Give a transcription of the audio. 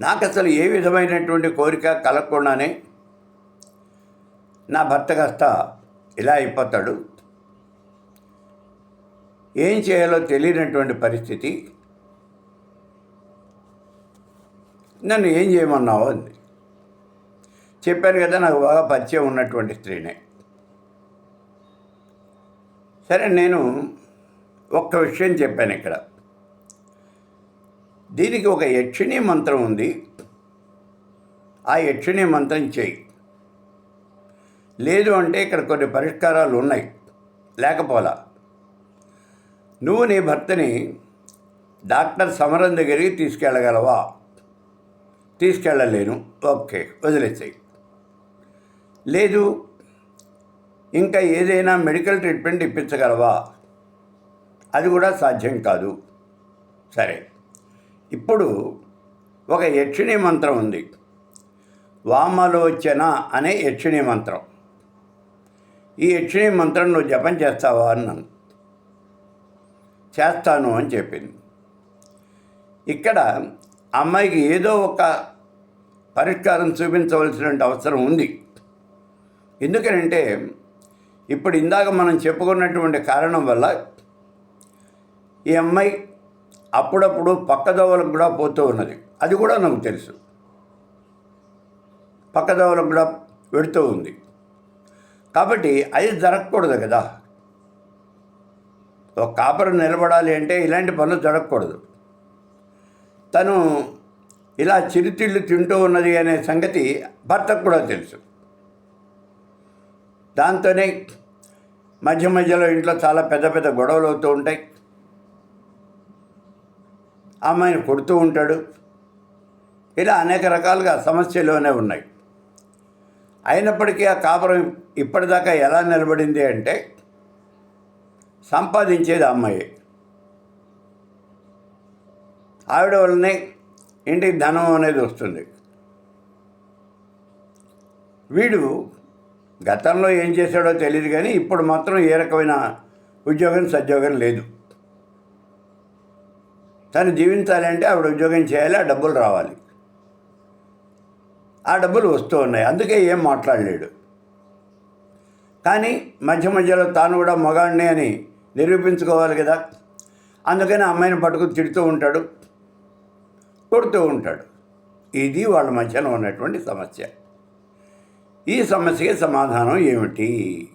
నాకు అసలు ఏ విధమైనటువంటి కోరిక కలగకుండానే నా భర్త కాస్త ఇలా అయిపోతాడు. ఏం చేయాలో తెలియనటువంటి పరిస్థితి. నన్ను ఏం చేయమన్నావు అంది. చెప్పాను కదా నాకు బాగా పరిచయం ఉన్నటువంటి స్త్రీనే. సరే నేను ఒక్క విషయం చెప్పాను ఇక్కడ. దీనికి ఒక యక్షిణీ మంత్రం ఉంది. ఆ యక్షిణీ మంత్రం చేయి. లేదు అంటే ఇక్కడ కొన్ని పరిష్కారాలు ఉన్నాయి. లేకపోలా. నువ్వు నీ భర్తని డాక్టర్ సమరం దగ్గరికి తీసుకెళ్ళగలవా? తీసుకెళ్ళలేను. ఓకే వదిలేసాయి. లేదు ఇంకా ఏదైనా మెడికల్ ట్రీట్మెంట్ ఇప్పించగలవా? అది కూడా సాధ్యం కాదు. సరే. ఇప్పుడు ఒక యక్షిణీ మంత్రం ఉంది. వామలోచన అనే యక్షిణీ మంత్రం. ఈ యక్షిణీ మంత్రం నువ్వు జపం చేస్తావా అన్నాను. చేస్తాను అని చెప్పింది. ఇక్కడ అమ్మాయికి ఏదో ఒక పరిష్కారం చూపించవలసిన అవసరం ఉంది. ఎందుకనంటే ఇప్పుడు ఇందాక మనం చెప్పుకున్నటువంటి కారణం వల్ల ఈ అమ్మాయి అప్పుడప్పుడు పక్కదోవలకు కూడా పోతూ ఉన్నది. అది కూడా నాకు తెలుసు. పక్కదోవలకు కూడా వెడుతూ ఉంది. కాబట్టి అది జరగకూడదు కదా. ఒక కాపరు నిలబడాలి అంటే ఇలాంటి పనులు జరగకూడదు. తను ఇలా చిరుతిళ్ళు తింటూ ఉన్నది అనే సంగతి భర్తకు కూడా తెలుసు. దాంతోనే మధ్య మధ్యలో ఇంట్లో చాలా పెద్ద పెద్ద గొడవలు అవుతూ ఉంటాయి. అమ్మాయిని కొడుతూ ఉంటాడు. ఇలా అనేక రకాలుగా సమస్యలోనే ఉన్నాయి. అయినప్పటికీ ఆ కాపురం ఇప్పటిదాకా ఎలా నిలబడింది అంటే సంపాదించేది అమ్మాయి. ఆవిడ వల్లనే ఇంటికి ధనం అనేది వస్తుంది. వీడు గతంలో ఏం చేశాడో తెలియదు కానీ ఇప్పుడు మాత్రం ఏ రకమైన ఉద్యోగం సద్యోగం లేదు. తను జీవించాలి అంటే ఆవిడ ఉద్యోగం చేయాలి ఆ డబ్బులు రావాలి. ఆ డబ్బులు వస్తూ ఉన్నాయి. అందుకే ఏం మాట్లాడలేడు. కానీ మధ్య మధ్యలో తాను కూడా మగాడిని అని నిరూపించుకోవాలి కదా. అందుకని అమ్మాయిని పట్టుకుని తిడుతూ ఉంటాడు కొడుతూ ఉంటాడు. ఇది వాళ్ళ మధ్యన ఉన్నటువంటి సమస్య. ఈ సమస్యకి సమాధానం ఏమిటి?